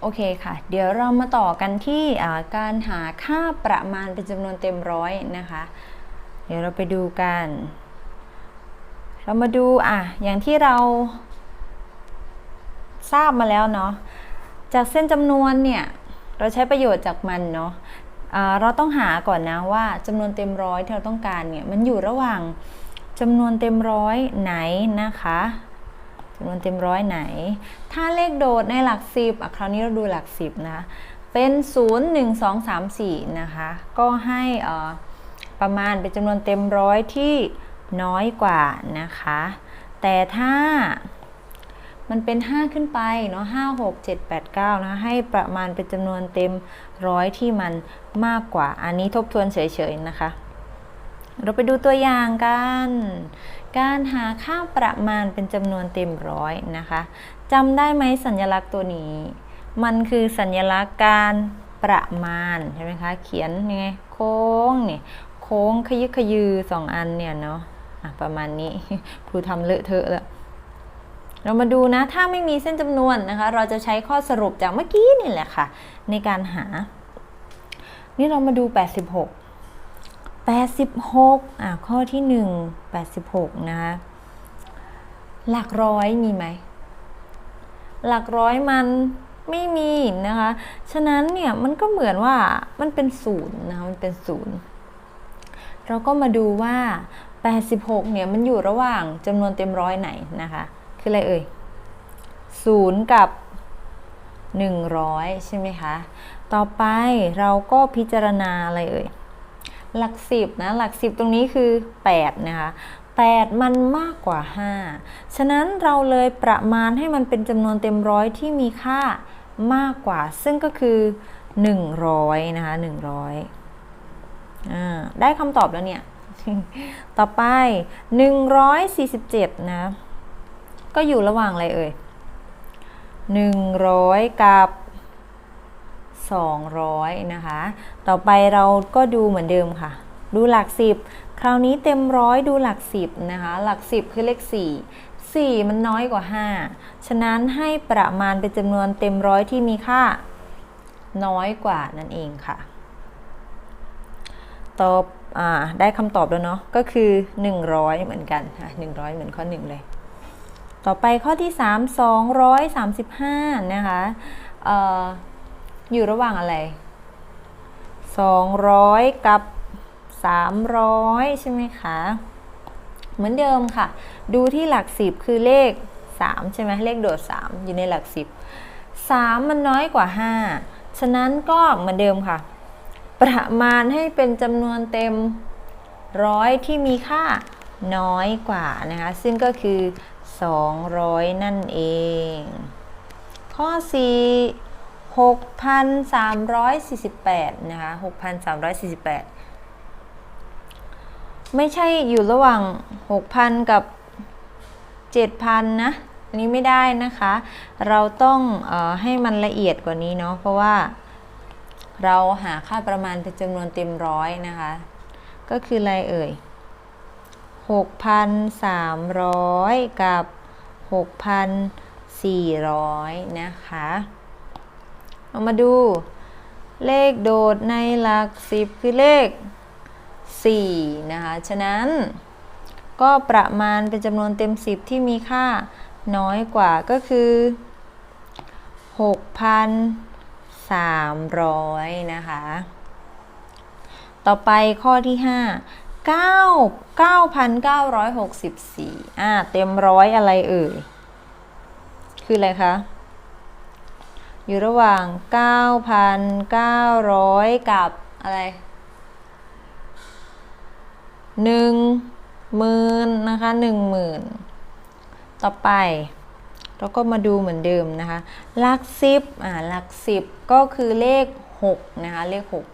โอเคค่ะ เดี๋ยวเรามาต่อกันที่การหาค่าประมาณเป็นจำนวนเต็มร้อยนะคะ เดี๋ยวเราไปดูกัน เรามาดูอะอย่างที่เราทราบมาแล้วเนาะจากเส้นจำนวนเนี่ยเราใช้ประโยชน์จากมันเนาะเราต้องหาก่อนนะว่าจำนวนเต็มร้อยที่เราต้องการเนี่ยมันอยู่ระหว่างจำนวนเต็มร้อยไหนนะคะ จำนวนเต็มร้อยไหน ถ้าเลขโดดในหลักสิบอะคราวนี้เราดูหลักสิบนะเป็น 0 1 2 3 4 นะคะ ก็ให้ประมาณเป็นจำนวนเต็มร้อยที่น้อยกว่านะคะ แต่ถ้ามันเป็น 5 ขึ้นไปเนาะ5 6 7 8 9 นะให้ประมาณเป็นจำนวนเต็มร้อยที่มันมากกว่า อันนี้ทบทวนเฉยๆนะคะ เราไปดูตัวอย่างกัน การหาค่าประมาณเป็นจำนวนเต็มร้อยนะคะจำได้ไหมสัญลักษณ์ตัวนี้ มันคือสัญลักษณ์การประมาณใช่ไหมคะเขียนยังไงโค้งนี่โค้งขยึกขยือสองอันเนี่ยเนาะะประมาณนี้ครูทำเลอะเทอะแล้วเรามาดูนะ ถ้าไม่มีเส้นจำนวนนะคะ เราจะใช้ข้อสรุปจากเมื่อกี้นี่แหละค่ะ ในการหา นี่เรามาดู 86 86อะข้อที่ 1 86 นะคะ หลักร้อยมีไหม หลักร้อยมันไม่มีนะคะ ฉะนั้นเนี่ยมันก็เหมือนว่ามันเป็นศูนย์นะคะมันเป็นศูนย์เราก็มาดูว่า 86 เนี่ยมันอยู่ระหว่างจำนวนเต็มร้อยไหนนะคะ คืออะไรเอ่ย0กับ 100 ใช่ไหมคะ ต่อไปเราก็พิจารณาอะไรเอ่ย หลักสิบนะหลักสิบตรงนี้คือ8นะคะ8 มันมากกว่า 5 ฉะนั้นเราเลยประมาณให้มันเป็นจำนวนเต็มร้อยที่มีค่ามากกว่า ซึ่งก็คือ 100 นะคะ 100อ่าได้คำตอบแล้วเนี่ย ต่อไป 147 นะ ก็อยู่ระหว่างอะไรเอ่ย 100 กับ 200นะคะ ต่อไปเราก็ดูเหมือนเดิมค่ะ ดูหลัก 10 คราวนี้เต็มร้อยดูหลัก 10นะคะ หลัก 10 คือเลข 4 4 มันน้อยกว่า 5 ฉะนั้นให้ประมาณเป็นจำนวนเต็มร้อยที่มีค่าน้อยกว่านั่นเองค่ะ ตอบอได้คำตอบแล้วเนาะ ก็คือ 100 เหมือนกันค่ะ100 เหมือนข้อ 1 เลย ต่อไปข้อที่ 3 235 นะคะ อยู่ระหว่างอะไร 200 กับ 300 ใช่ไหมคะ เหมือนเดิมค่ะ ดูที่หลัก 10 คือเลข 3 ใช่ไหมเลขโดด 3 อยู่ในหลัก 10 3 มันน้อยกว่า 5 ฉะนั้นก็เหมือนเดิมค่ะ ประมาณให้เป็นจำนวนเต็มร้อยที่มีค่าน้อยกว่านะคะ ซึ่งก็คือ 200 นั่นเอง ข้อ 4 6,348 นะคะ 6,348 ไม่ใช่อยู่ระหว่าง 6,000 กับ 7,000 นะ อันนี้ไม่ได้นะคะ เราต้องออให้มันละเอียดกว่านี้เนาะ เพราะว่าเราหาค่าประมาณเป็นจำนวนเต็มร้อยนะคะ ก็คืออะไรเอ่ย 6,300 กับ 6,400 นะคะ เรามาดู เลขโดดในหลัก10คือเลข 4 นะคะ ฉะนั้น ก็ประมาณเป็นจำนวนเต็ม 10 ที่มีค่าน้อยกว่าก็คือ 6,300 นะคะ ต่อไปข้อที่ 5 9 9,964อ่าเต็มร้อยอะไรเอ่ย คืออะไรคะ อยู่ระหว่าง 9,900 กับอะไรหนึ่งหมื่นนะคะหนึ่งหมื่นต่อไป เราก็มาดูเหมือนเดิมนะคะหลักสิบอ่าหลักสิบก็คือเลขหกนะคะเลขหก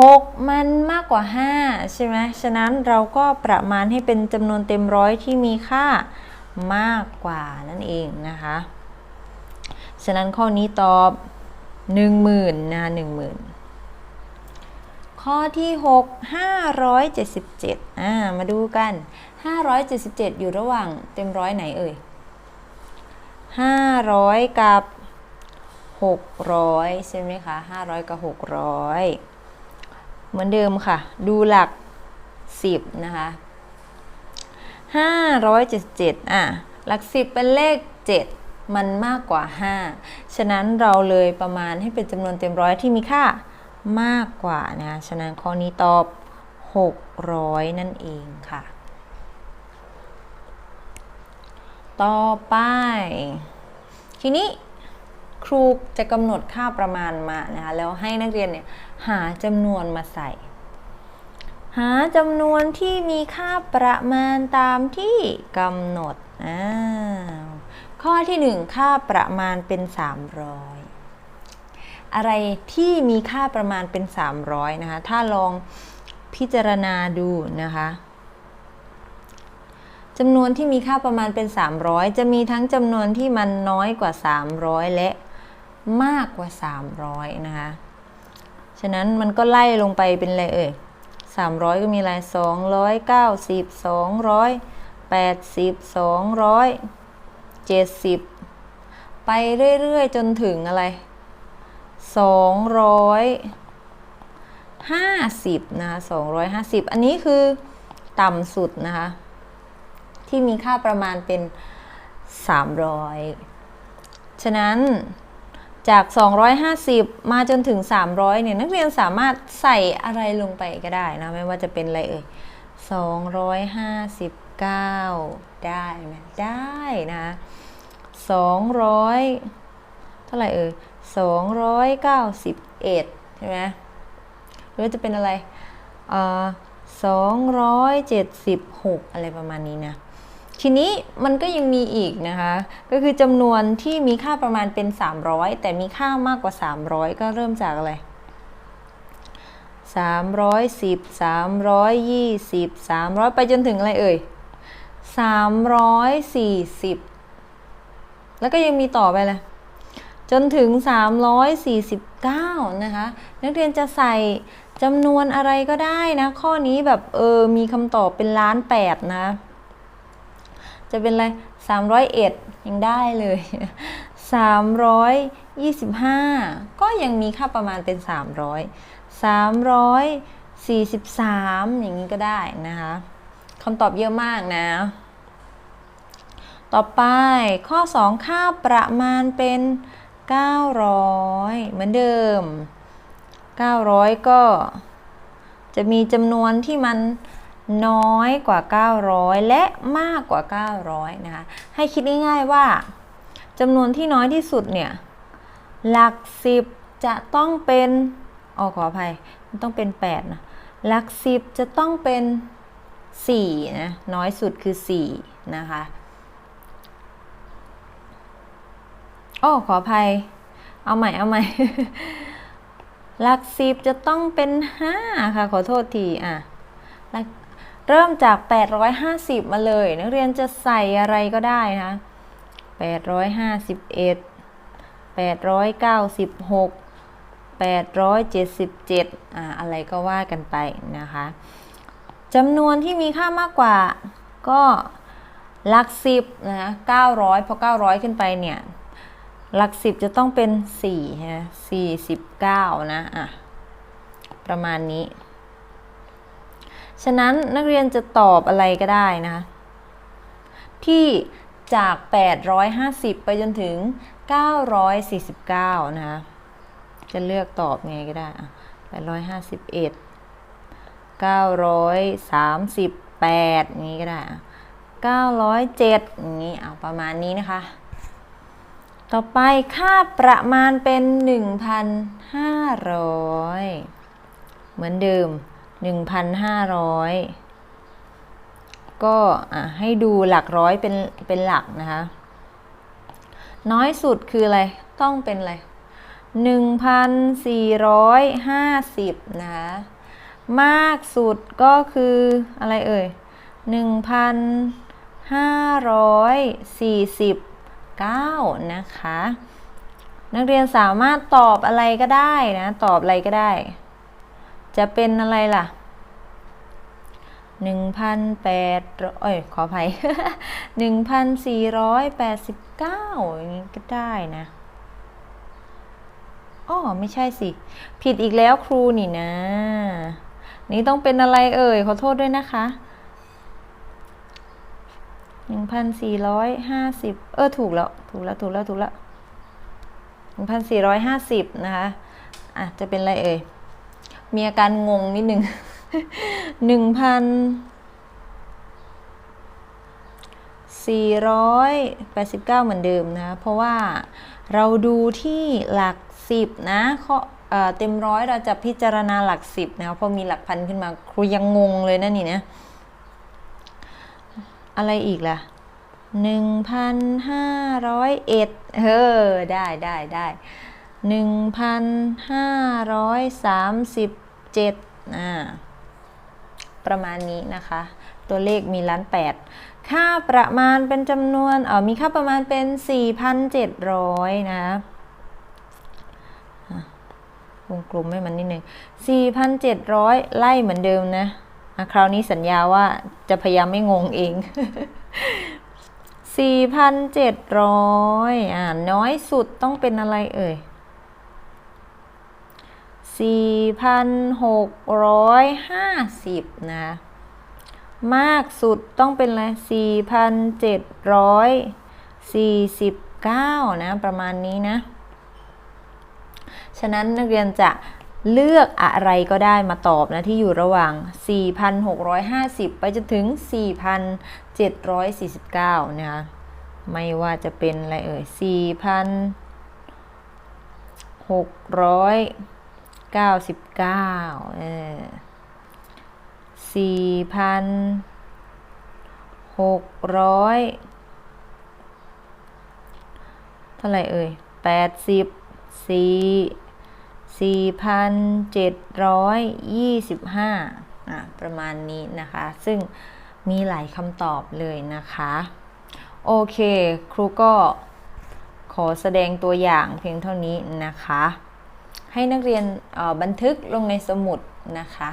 หกมันมากกว่า 5 ใช่ไหมฉะนั้นเราก็ประมาณให้เป็นจำนวนเต็มร้อยที่มีค่ามากกว่านั่นเองนะคะ ฉะนั้นข้อนี้ตอบ 10,000นะ10,000 ข้อที่ 6 577อ่ามาดูกัน 577 อยู่ระหว่างเต็มร้อยไหนเอ่ย 500 กับ 600 ใช่ไหมคะ 500 กับ 600 เหมือนเดิมค่ะ ดูหลัก 10 นะคะ 577 อะ หลัก 10 เป็นเลข 7 มันมากกว่า 5 ฉะนั้นเราเลยประมาณให้เป็นจำนวนเต็มร้อยที่มีค่ามากกว่านะฉะนั้นข้อนี้ตอบ 600 นั่นเองค่ะ ต่อไป ทีนี้ครูจะกำหนดค่าประมาณมานะคะแล้วให้นักเรียนเนี่ยหาจำนวนมาใส่ หาจำนวนที่มีค่าประมาณตามที่กำหนดอ่า ข้อที่ 1 ค่าประมาณเป็น 300 อะไรที่มีค่าประมาณเป็น 300 นะคะ ถ้าลองพิจารณาดูนะคะจำนวนที่มีค่าประมาณเป็น 300 จะมีทั้งจำนวนที่มันน้อยกว่า 300 และมากกว่า 300 นะคะ ฉะนั้นมันก็ไล่ลงไปเป็นอะไรเอ่ย300 ก็มีอะไร290 280 70 ไปเรื่อยๆ จนถึงอะไร 250 นะคะ 250 อันนี้คือต่ำสุดนะคะ ที่มีค่าประมาณเป็น 300 ฉะนั้นจาก 250 มาจนถึง 300 เนี่ย นักเรียนสามารถใส่อะไรลงไปก็ได้นะ ไม่ว่าจะเป็นอะไรเอ่ย 9 ได้ไหมได้นะ200 เท่าไหร่เอ่ย291 ใช่ไหมหรือจะเป็นอะไรเอ่อ276อะไรประมาณนี้นะ ทีนี้มันก็ยังมีอีกนะคะ ก็คือจำนวนที่มีค่าประมาณเป็น 300 แต่มีค่ามากกว่า 300 ก็เริ่มจากอะไร310 320 300 ไปจนถึงอะไรเอ่ย 340 แล้วก็ยังมีต่อไปเลย จนถึง 349 นะคะ นักเรียนจะใส่จำนวนอะไรก็ได้นะ ข้อนี้แบบเออ มีคำตอบเป็นล้านแปดนะ จะเป็นอะไร 301 ยังได้เลย 325 ก็ยังมีค่าประมาณเป็น 300 343 อย่างนี้ก็ได้นะคะคำตอบเยอะมากนะ ต่อไปข้อ 2 ค่าประมาณเป็น 900 เหมือนเดิม 900 ก็จะมีจำนวนที่มันน้อยกว่า 900 และมากกว่า 900 นะคะ ให้คิดง่ายๆว่าจำนวนที่น้อยที่สุดเนี่ย หลัก 10 จะต้องเป็นออขออภัย มันต้องเป็น 8 นะ หลัก 10 จะต้องเป็น 4 นะ น้อยสุดคือ 4 นะคะ โอ้ขออภัย เอาใหม่เอาใหม่ หลักสิบจะต้องเป็น5ค่ะ ขอโทษทีอะเริ่มจาก 850 มาเลย นักเรียนจะใส่อะไรก็ได้นะ851 896 877อะอะไรก็ว่ากันไปนะคะจำนวนที่มีค่ามากกว่าก็หลักสิบนะ900 พอ 900 ขึ้นไปเนี่ย หลักสิบจะต้องเป็น4ฮะ49นะอะประมาณนี้ ฉะนั้นนักเรียนจะตอบอะไรก็ได้นะที่จาก 850 ไปจนถึง 949 นะคะจะเลือกตอบไงก็ได้อะ851 938 อย่างนี้ก็ได้ 907 อย่างนี้เอาประมาณนี้นะคะ ต่อไปค่าประมาณเป็น 1,500 เหมือนเดิม 1,500 ก็ให้ดูหลักร้อยเป็นเป็นหลักนะคะ น้อยสุดคืออะไร ต้องเป็นอะไร 1,450 นะคะ มากสุดก็คืออะไรเอ่ย 9 นะคะ นักเรียนสามารถตอบอะไรก็ได้นะ ตอบอะไรก็ได้ จะเป็นอะไรล่ะ1,800เอ้ย ขออภัย1,489 อย่างนี้ก็ได้นะอ๋อไม่ใช่สิ ผิดอีกแล้วครูนี่นะ นี่ต้องเป็นอะไรเอ่ย ขอโทษด้วยนะคะ หนึ่งพันสี่ร้อยห้าสิบเออถูกแล้ว ถูกแล้ว ถูกแล้ว ถูกแล้วหนึ่งพันสี่ร้อยห้าสิบนะคะอะจะเป็นอะไรเอ่ย มีอาการงงนิดนึงหนึ่งพันสี่ร้อยแปดสิบเก้าเหมือนเดิมนะ เพราะว่าเราดูที่หลักสิบนะข้อเออเต็มร้อยเราจะพิจารณาหลักสิบนะเพอมีหลักพันขึ้นมาครูยังงงเลยนะนี่นะ อะไรอีกล่ะหนึ่งพันห้าร้อยเอ็ดเออ ได้ได้ได้หนึ่งพันห้าร้อยสามสิบเจ็ดอ่า ประมาณนี้นะคะ ตัวเลขมีล้านแปดค่าประมาณเป็นจำนวนเออมีค่าประมาณเป็น 4,700 นะอะวงกลมให้มันนิดนึง4,700 ไล่เหมือนเดิมนะ คราวนี้สัญญาว่าจะพยายามไม่งงเอง 4,700 อ่า น้อยสุดต้องเป็นอะไรเอ่ย 4,650 นะ มากสุดต้องเป็นอะไร4,749 นะ ประมาณนี้นะ ฉะนั้นนักเรียนจะ เลือกอะไรก็ได้มาตอบนะที่อยู่ระหว่าง 4,650 ไปจนถึง 4,749 นะคะ ไม่ว่าจะเป็นอะไรเอ่ย 4,699 เออสี่พันหกร้อยเท่าไหร่เอ่ยแสี่พันเจ็ดร้อยยี่สิบห้าอะประมาณนี้นะคะ ซึ่งมีหลายคำตอบเลยนะคะ โอเค ครูก็ขอแสดงตัวอย่างเพียงเท่านี้นะคะ ให้นักเรียนบันทึกลงในสมุดนะคะ